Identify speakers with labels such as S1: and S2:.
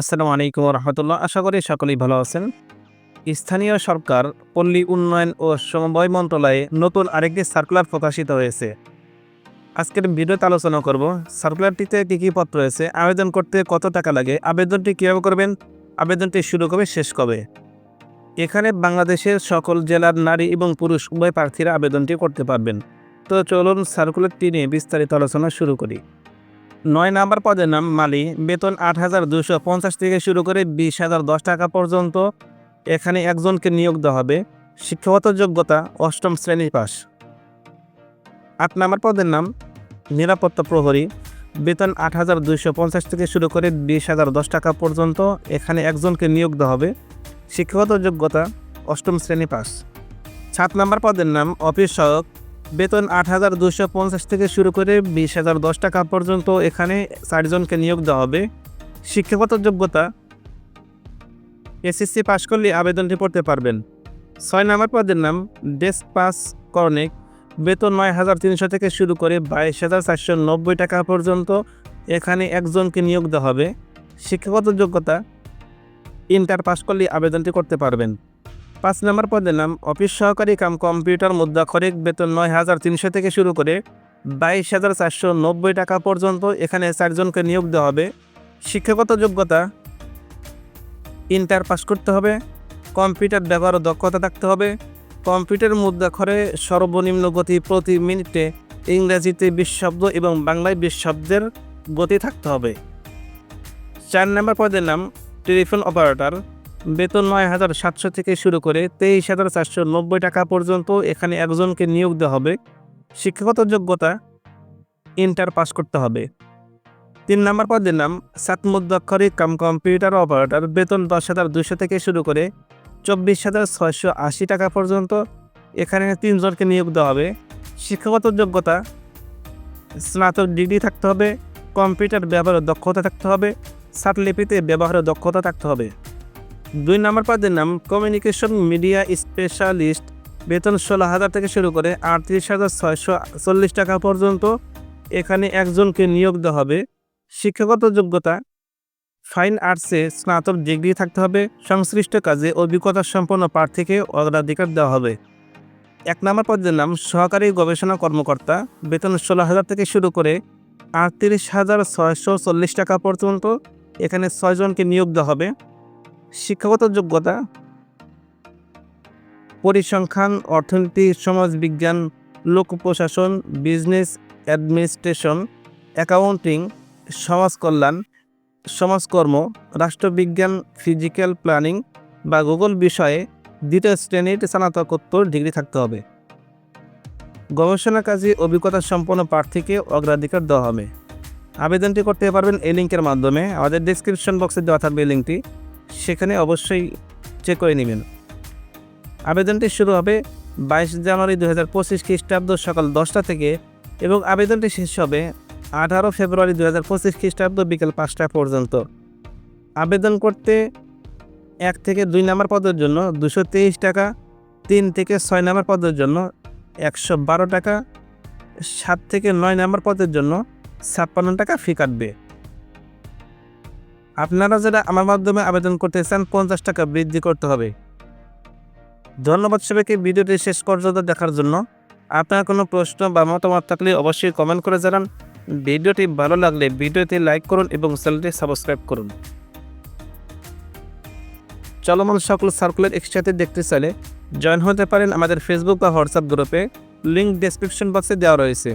S1: আসসালামু আলাইকুম রহমতুল্লাহ। আশা করি সকলেই ভালো আছেন। স্থানীয় সরকার, পল্লী উন্নয়ন ও সমবায় মন্ত্রণালয়ে নতুন আরেকটি সার্কুলার প্রকাশিত হয়েছে। আজকের ভিডিওতে আলোচনা করব, সার্কুলারটিতে কী কী পত্র রয়েছে, আবেদন করতে কত টাকা লাগে, আবেদনটি কীভাবে করবেন, আবেদনটি শুরু কবে, শেষ কবে? এখানে বাংলাদেশের সকল জেলার নারী এবং পুরুষ উভয় প্রার্থীরা আবেদনটি করতে পারবেন। তো চলুন সার্কুলারটি নিয়ে বিস্তারিত আলোচনা শুরু করি। নয় নাম্বার পদের নাম মালি বেতন আট হাজার দুশো পঞ্চাশ থেকে শুরু করে বিশ হাজার দশ টাকা পর্যন্ত এখানে একজনকে নিয়োগ দেওয়া হবে। শিক্ষাগত যোগ্যতা অষ্টম শ্রেণি পাস আট নাম্বার পদের নাম নিরাপত্তা প্রহরী। বেতন আট হাজার দুইশো পঞ্চাশ থেকে শুরু করে বিশ হাজার দশ টাকা পর্যন্ত এখানে একজনকে নিয়োগ দেওয়া হবে। শিক্ষাগত যোগ্যতা অষ্টম শ্রেণি পাস সাত নাম্বার পদের নাম অফিস সহায়ক। বেতন আট হাজার দুশো পঞ্চাশ থেকে শুরু করে বিশ হাজার দশ টাকা পর্যন্ত এখানে চারজনকে নিয়োগ দেওয়া হবে। শিক্ষাগত যোগ্যতা, এসএসসি পাশ করলে আবেদনটি করতে পারবেন। ছয় নম্বর পদের নাম ডেস্ক পাস কর্নিক। বেতন নয় হাজার তিনশো থেকে শুরু করে বাইশ হাজার চারশো নব্বই টাকা পর্যন্ত এখানে একজনকে নিয়োগ দেওয়া হবে। শিক্ষাগত যোগ্যতা, ইন্টার পাস করলে আবেদনটি করতে পারবেন। পাঁচ নম্বর পদের নাম, অফিস সহকারী কাম কম্পিউটার মুদ্রা মুদ্রাক্ষরিক বেতন নয় হাজার তিনশো থেকে শুরু করে বাইশ হাজার চারশো নব্বই টাকা পর্যন্ত এখানে চারজনকে নিয়োগ দেওয়া হবে। শিক্ষাগত যোগ্যতা, ইন্টার পাস করতে হবে, কম্পিউটার ব্যবহার দক্ষতা থাকতে হবে, কম্পিউটার মুদ্রাক্ষরে সর্বনিম্ন গতি প্রতি মিনিটে ইংরেজিতে বিশ শব্দ এবং বাংলায় বিশ শব্দের গতি থাকতে হবে। চার নম্বর পদের নাম, টেলিফোন অপারেটর বেতন নয় হাজার সাতশো থেকে শুরু করে তেইশ হাজার চারশো নব্বই টাকা পর্যন্ত এখানে একজনকে নিয়োগ দেওয়া হবে। শিক্ষাগত যোগ্যতা ইন্টার পাস করতে হবে। তিন নম্বর পদের নাম সাতমুদ্রাক্ষরিক কাম কম্পিউটার অপারেটর। বেতন দশ হাজার দুশো থেকে শুরু করে চব্বিশ হাজার ছয়শো আশি টাকা পর্যন্ত এখানে তিনজনকে নিয়োগ দেওয়া হবে। শিক্ষাগত যোগ্যতা স্নাতক ডিগ্রি থাকতে হবে। কম্পিউটার ব্যবহারের দক্ষতা থাকতে হবে। সাতলিপিতে ব্যবহারের দক্ষতা থাকতে হবে। দুই নম্বর পদের নাম, কমিউনিকেশন মিডিয়া স্পেশালিস্ট। বেতন ষোলো হাজার থেকে শুরু করে আটত্রিশ হাজার ছয়শো চল্লিশ টাকা পর্যন্ত এখানে একজনকে নিয়োগ দেওয়া হবে। শিক্ষাগত যোগ্যতা, ফাইন আর্টসে স্নাতক ডিগ্রি থাকতে হবে। সংশ্লিষ্ট কাজে অভিজ্ঞতা সম্পন্ন প্রার্থীকে অগ্রাধিকার দেওয়া হবে। এক নম্বর পদের নাম, সহকারী গবেষণা কর্মকর্তা। বেতন ষোলো হাজার থেকে শুরু করে আটত্রিশ হাজার ছয়শো চল্লিশ টাকা পর্যন্ত এখানে ছয়জনকে নিয়োগ দেওয়া হবে। শিক্ষাগত যোগ্যতা, পরিসংখ্যান, অর্থনীতি, সমাজবিজ্ঞান লোক প্রশাসন বিজনেস অ্যাডমিনিস্ট্রেশন, অ্যাকাউন্টিং সমাজ কল্যাণ সমাজকর্ম, রাষ্ট্রবিজ্ঞান, ফিজিক্যাল প্ল্যানিং বা গুগল বিষয়ে দ্বিতীয় শ্রেণির স্নাতকোত্তর ডিগ্রি থাকতে হবে। গবেষণা কাজে অভিজ্ঞতা সম্পন্ন প্রার্থীকে অগ্রাধিকার দেওয়া হবে। আবেদনটি করতে পারবেন এই লিঙ্কের মাধ্যমে। আমাদের ডিসক্রিপশন বক্সে দেওয়া থাকবে এই লিঙ্কটি। সেখানে অবশ্যই চেক করে নেবেন। আবেদনটি শুরু হবে বাইশ জানুয়ারি দু হাজার পঁচিশ খ্রিস্টাব্দ সকাল দশটা থেকে এবং আবেদনটি শেষ হবে আঠারো ফেব্রুয়ারি দু হাজার পঁচিশ খ্রিস্টাব্দ বিকেল পাঁচটা পর্যন্ত। আবেদন করতে এক থেকে দুই নম্বর পদের জন্য দুশো তেইশ টাকা, তিন থেকে ছয় নম্বর পদের জন্য একশো বারো টাকা, সাত থেকে নয় নম্বর পদের জন্য ছাপ্পান্ন টাকা ফি কাটবে। আপনারা যারা আমার মাধ্যমে আবেদন করতে চান পঞ্চাশ টাকা বৃদ্ধি করতে হবে। ধন্যবাদ সবাইকে ভিডিওটি শেষ পর্যন্ত দেখার জন্য। আপনার কোনো প্রশ্ন বা মতামত থাকলে অবশ্যই কমেন্ট করে জানান। ভিডিওটি ভালো লাগলে ভিডিওটি লাইক করুন এবং চ্যানেলটি সাবস্ক্রাইব করুন। চলমান সকল সার্কুলার একসাথে দেখতে চাইলে জয়েন হতে পারেন আমাদের ফেসবুক বা হোয়াটসঅ্যাপ গ্রুপে লিঙ্ক ডেসক্রিপশন বক্সে দেওয়া রয়েছে।